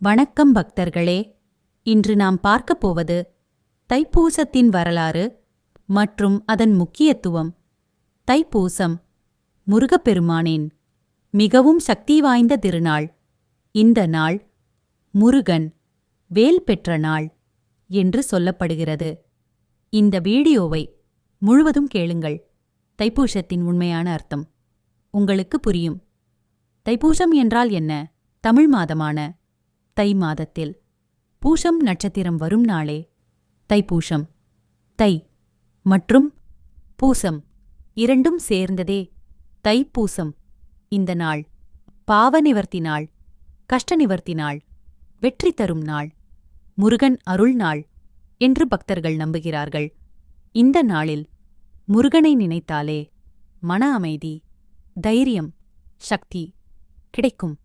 வணக்கம் பக்தர்களே. இன்று நாம் பார்க்கப் போவது தைப்பூசத்தின் வரலாறு மற்றும் அதன் முக்கியத்துவம். தைப்பூசம் முருகப்பெருமானேன் மிகவும் சக்தி வாய்ந்த திருநாள். இந்த நாள் முருகன் வேல் பெற்ற நாள் என்று சொல்லப்படுகிறது. இந்த வீடியோவை முழுவதும் கேளுங்கள். தைப்பூசத்தின் உண்மையான அர்த்தம் உங்களுக்கு புரியும். தைப்பூசம் என்றால் என்ன? தமிழ் மாதமான தை மாதத்தில். பூஷம் நட்சத்திரம் வரும் நாளே. தைப்பூஷம் தை மற்றும் பூசம் இரண்டும் சேர்ந்ததே. தைப்பூசம் இந்த நாள் பாவ நிவர்த்தி நாள் கஷ்ட நிவர்த்தி நாள் வெற்றி தரும் நாள் முருகன் அருள் நாள் என்று பக்தர்கள் நம்புகிறார்கள். இந்த நாளில் முருகனை நினைத்தாலே மன அமைதி தைரியம் சக்தி கிடைக்கும்.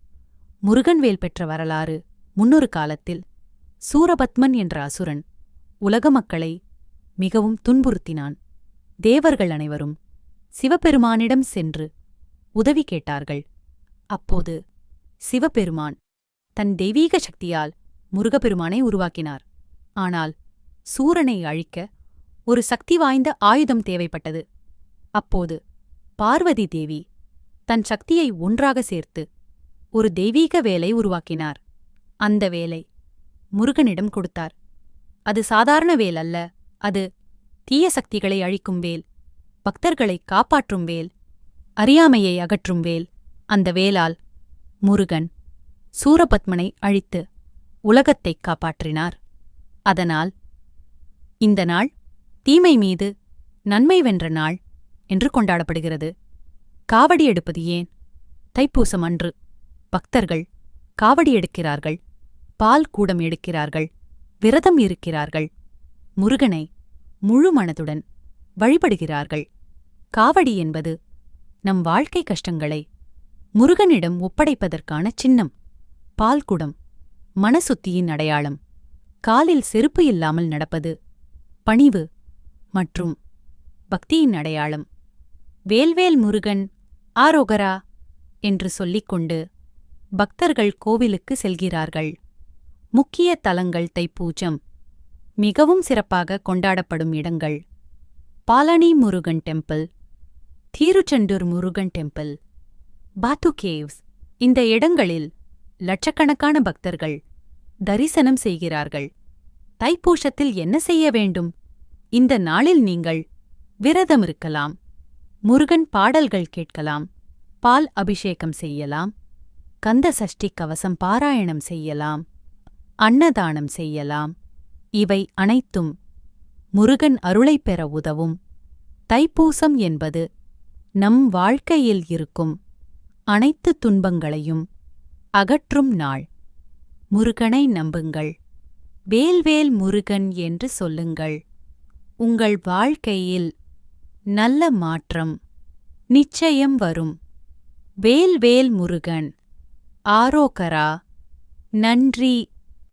முருகன் வேல் பெற்ற வரலாறு முன்னொரு காலத்தில் சூரபத்மன் என்ற அசுரன் உலக மக்களை மிகவும் துன்புறுத்தினான். தேவர்கள் அனைவரும் சிவபெருமானிடம் சென்று உதவி கேட்டார்கள். அப்போது சிவபெருமான் தன் தெய்வீக சக்தியால் முருகப்பெருமானை உருவாக்கினார். ஆனால் சூரனை அழிக்க ஒரு சக்தி வாய்ந்த ஆயுதம் தேவைப்பட்டது. அப்போது பார்வதி தேவி தன் சக்தியை ஒன்றாக சேர்த்து ஒரு தெய்வீக வேலை உருவாக்கினார். அந்த வேலை. முருகனிடம் கொடுத்தார். அது சாதாரண வேல் அல்ல. அது தீய சக்திகளை அழிக்கும் வேல். பக்தர்களை காப்பாற்றும் வேல். அறியாமையை அகற்றும் வேல். அந்த வேலால் முருகன் சூரபத்மனை அழித்து உலகத்தைக் காப்பாற்றினார். அதனால் இந்த நாள் தீமை மீது நன்மை வென்ற நாள் என்று கொண்டாடப்படுகிறது. காவடி எடுப்பது ஏன்? தைப்பூசம் அன்று பக்தர்கள் காவடி எடுக்கிறார்கள் பால் கூடம் எடுக்கிறார்கள் விரதம் இருக்கிறார்கள். முருகனை முழு மனதுடன் வழிபடுகிறார்கள். காவடி என்பது நம் வாழ்க்கை கஷ்டங்களை முருகனிடம் ஒப்படைப்பதற்கான சின்னம் பால்குடம் மனசுத்தியின் அடையாளம் காலில் செருப்பு இல்லாமல் நடப்பது பணிவு மற்றும் பக்தியின் அடையாளம். வேல்வேல் முருகன் ஆரோகரா என்று சொல்லிக்கொண்டு பக்தர்கள் கோவிலுக்கு செல்கிறார்கள். முக்கிய தலங்கள் தைப்பூஜம் மிகவும் சிறப்பாக கொண்டாடப்படும் இடங்கள். Palani Murugan temple. Tiruchendur Murugan temple. Batu caves. இந்த இடங்களில் லட்சக்கணக்கான பக்தர்கள் தரிசனம் செய்கிறார்கள். தைப்பூசத்தில் என்ன செய்ய வேண்டும்? இந்த நாளில் நீங்கள் விரதம் இருக்கலாம் முருகன் பாடல்கள் கேட்கலாம். பால் அபிஷேகம் செய்யலாம். கந்த சஷ்டி கவசம் பாராயணம் செய்யலாம் அன்னதானம் செய்யலாம். இவை அனைத்தும் முருகன் அருளைப் பெற உதவும். தைப்பூசம் என்பது நம் வாழ்க்கையில் இருக்கும் அனைத்து துன்பங்களையும் அகற்றும் நாள். முருகனை நம்புங்கள். வேல்வேல் முருகன் என்று சொல்லுங்கள். உங்கள் வாழ்க்கையில் நல்ல மாற்றம் நிச்சயம் வரும். வேல்வேல் முருகன் ஆரோகரா. நன்றி.